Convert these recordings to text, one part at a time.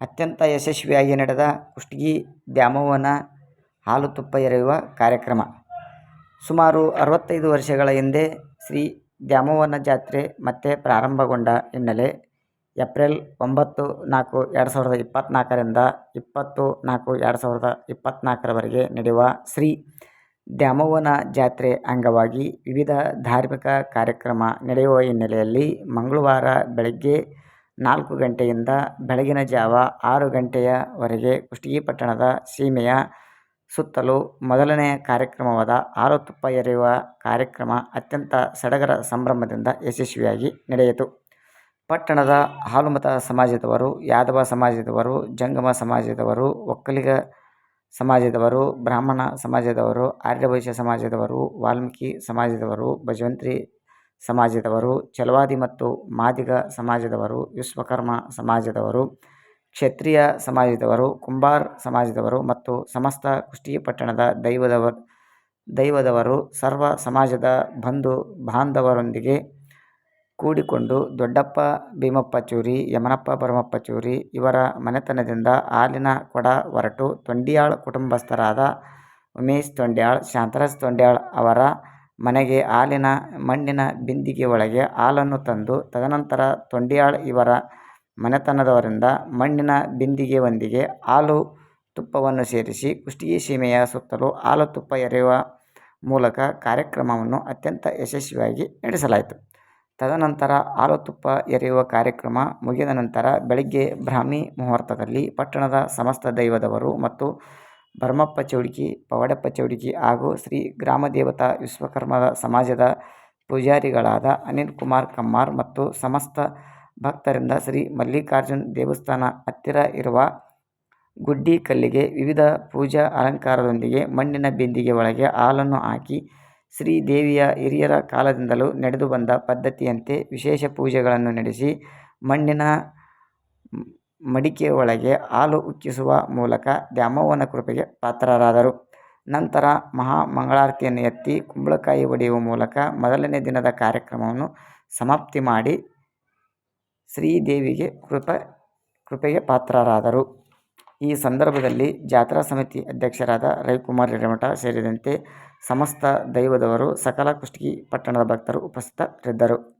ಅತ್ಯಂತ ಯಶಸ್ವಿಯಾಗಿ ನಡೆದ ಕುಷ್ಟಗಿ ದ್ಯಾಮವ್ವನ ಹಾಲು ತುಪ್ಪ ಎರೆಯುವ ಕಾರ್ಯಕ್ರಮ. ಸುಮಾರು ಅರವತ್ತೈದು ವರ್ಷಗಳ ಹಿಂದೆ ಶ್ರೀ ದ್ಯಾಮವ್ವನ ಜಾತ್ರೆ ಮತ್ತೆ ಪ್ರಾರಂಭಗೊಂಡ ಹಿನ್ನೆಲೆ ಏಪ್ರಿಲ್ ಒಂಬತ್ತು ನಾಲ್ಕು ಎರಡು ಸಾವಿರದ ಇಪ್ಪತ್ತ್ನಾಲ್ಕರಿಂದ ಇಪ್ಪತ್ತು ನಾಲ್ಕು ಎರಡು ಸಾವಿರದ ಇಪ್ಪತ್ತ್ನಾಲ್ಕರವರೆಗೆ ನಡೆಯುವ ಶ್ರೀ ದ್ಯಾಮವ್ವನ ಜಾತ್ರೆ ಅಂಗವಾಗಿ ವಿವಿಧ ಧಾರ್ಮಿಕ ಕಾರ್ಯಕ್ರಮ ನಡೆಯುವ ಹಿನ್ನೆಲೆಯಲ್ಲಿ ಮಂಗಳವಾರ ಬೆಳಗ್ಗೆ ನಾಲ್ಕು ಗಂಟೆಯಿಂದ ಬೆಳಗಿನ ಜಾವ ಆರು ಗಂಟೆಯವರೆಗೆ ಕುಷ್ಟಗಿ ಪಟ್ಟಣದ ಸೀಮೆಯ ಸುತ್ತಲೂ ಮೊದಲನೆಯ ಕಾರ್ಯಕ್ರಮವಾದ ಹಾಲು ತುಪ್ಪ ಎರೆಯುವ ಕಾರ್ಯಕ್ರಮ ಅತ್ಯಂತ ಸಡಗರ ಸಂಭ್ರಮದಿಂದ ಯಶಸ್ವಿಯಾಗಿ ನಡೆಯಿತು. ಪಟ್ಟಣದ ಹಾಲುಮತ ಸಮಾಜದವರು, ಯಾದವ ಸಮಾಜದವರು, ಜಂಗಮ ಸಮಾಜದವರು, ಒಕ್ಕಲಿಗ ಸಮಾಜದವರು, ಬ್ರಾಹ್ಮಣ ಸಮಾಜದವರು, ಆರ್ಯವೈಶ್ಯ ಸಮಾಜದವರು, ವಾಲ್ಮೀಕಿ ಸಮಾಜದವರು, ಭಜವಂತ್ರಿ ಸಮಾಜದವರು ಚಲವಾದಿ ಮತ್ತು ಮಾದಿಗ ಸಮಾಜದವರು, ವಿಶ್ವಕರ್ಮ ಸಮಾಜದವರು, ಕ್ಷತ್ರಿಯ ಸಮಾಜದವರು, ಕುಂಬಾರ್ ಸಮಾಜದವರು ಮತ್ತು ಸಮಸ್ತ ಕುಷ್ಟಗಿ ಪಟ್ಟಣದ ದೈವದವ ದೈವದವರು ಸರ್ವ ಸಮಾಜದ ಬಂಧು ಬಾಂಧವರೊಂದಿಗೆ ಕೂಡಿಕೊಂಡು ದೊಡ್ಡಪ್ಪ ಭೀಮಪ್ಪ ಚೂರಿ, ಯಮನಪ್ಪ ಭರಮಪ್ಪ ಚೂರಿ, ಇವರ ಮನೆತನದಿಂದ ಹಾಲಿನ ಕೊಡ ಹೊರಟು ತೊಂಡಿಯಾಳ್ ಕುಟುಂಬಸ್ಥರಾದ ಉಮೇಶ್ ತೊಂಡ್ಯಾಳ್, ಶಾಂತರಾಜ್ ತೊಂಡ್ಯಾಳ್ ಅವರ ಮನೆಗೆ ಹಾಲಿನ ಮಣ್ಣಿನ ಬಿಂದಿಗೆ ಒಳಗೆ ಹಾಲನ್ನು ತಂದು ತದನಂತರ ತೊಂಡಿಯಾಳ್ ಇವರ ಮನೆತನದವರಿಂದ ಮಣ್ಣಿನ ಬಿಂದಿಗೆಯೊಂದಿಗೆ ಹಾಲು ತುಪ್ಪವನ್ನು ಸೇರಿಸಿ ಕುಷ್ಟಗಿ ಸೀಮೆಯ ಸುತ್ತಲೂ ಹಾಲು ತುಪ್ಪ ಎರೆಯುವ ಮೂಲಕ ಕಾರ್ಯಕ್ರಮವನ್ನು ಅತ್ಯಂತ ಯಶಸ್ವಿಯಾಗಿ ನಡೆಸಲಾಯಿತು. ತದನಂತರ ಹಾಲು ತುಪ್ಪ ಎರೆಯುವ ಕಾರ್ಯಕ್ರಮ ಮುಗಿದ ನಂತರ ಬೆಳಗ್ಗೆ ಬ್ರಾಹ್ಮಿ ಮುಹೂರ್ತದಲ್ಲಿ ಪಟ್ಟಣದ ಸಮಸ್ತ ದೈವದವರು ಮತ್ತು ಭರಮಪ್ಪ ಚೌಡಿಕಿ ಪವಾಡಪ್ಪ ಚೌಡಿಕಿ ಹಾಗೂ ಶ್ರೀ ಗ್ರಾಮದೇವತಾ ವಿಶ್ವಕರ್ಮ ಸಮಾಜದ ಪೂಜಾರಿಗಳಾದ ಅನಿಲ್ ಕುಮಾರ್ ಕಮ್ಮಾರ್ ಮತ್ತು ಸಮಸ್ತ ಭಕ್ತರಿಂದ ಶ್ರೀ ಮಲ್ಲಿಕಾರ್ಜುನ್ ದೇವಸ್ಥಾನ ಹತ್ತಿರ ಇರುವ ಗುಡ್ಡಿ ಕಲ್ಲಿಗೆ ವಿವಿಧ ಪೂಜಾ ಅಲಂಕಾರದೊಂದಿಗೆ ಮಣ್ಣಿನ ಬಿಂದಿಗೆ ಒಳಗೆ ಹಾಲನ್ನು ಹಾಕಿ ಶ್ರೀ ದೇವಿಯ ಹಿರಿಯರ ಕಾಲದಿಂದಲೂ ನಡೆದು ಬಂದ ಪದ್ಧತಿಯಂತೆ ವಿಶೇಷ ಪೂಜೆಗಳನ್ನು ನಡೆಸಿ ಮಣ್ಣಿನ ಮಡಿಕೆ ಒಳಗೆ ಹಾಲು ಉಕ್ಕಿಸುವ ಮೂಲಕ ದ್ಯಾಮವ್ವನ ಕೃಪೆಗೆ ಪಾತ್ರರಾದರು. ನಂತರ ಮಹಾ ಮಂಗಳಾರತಿಯನ್ನು ಎತ್ತಿ ಕುಂಬಳಕಾಯಿ ಒಡೆಯುವ ಮೂಲಕ ಮೊದಲನೇ ದಿನದ ಕಾರ್ಯಕ್ರಮವನ್ನು ಸಮಾಪ್ತಿ ಮಾಡಿ ಶ್ರೀದೇವಿಗೆ ಕೃಪ, ಕೃಪೆಗೆ ಪಾತ್ರರಾದರು. ಈ ಸಂದರ್ಭದಲ್ಲಿ ಜಾತ್ರಾ ಸಮಿತಿ ಅಧ್ಯಕ್ಷರಾದ ರವಿಕುಮಾರ್ ಹಿರೇಮಠ ಸೇರಿದಂತೆ ಸಮಸ್ತ ದೈವದವರು ಸಕಲ ಕುಷ್ಟಗಿ ಪಟ್ಟಣದ ಭಕ್ತರು ಉಪಸ್ಥಿತರಿದ್ದರು.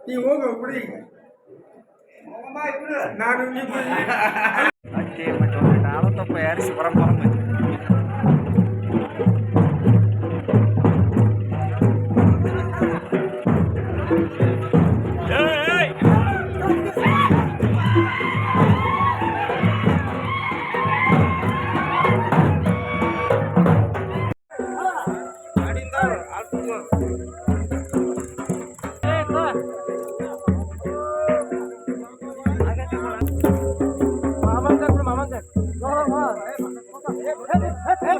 ನೀವು ಹೋಗು ಬಿಡಿ ನಾನು ನೀವು ಅಕ್ಕಿ ಮತ್ತು ನಾನು ತಪ್ಪ ಯಾರಿಸಿ ಪರಂಪರೆ Hey,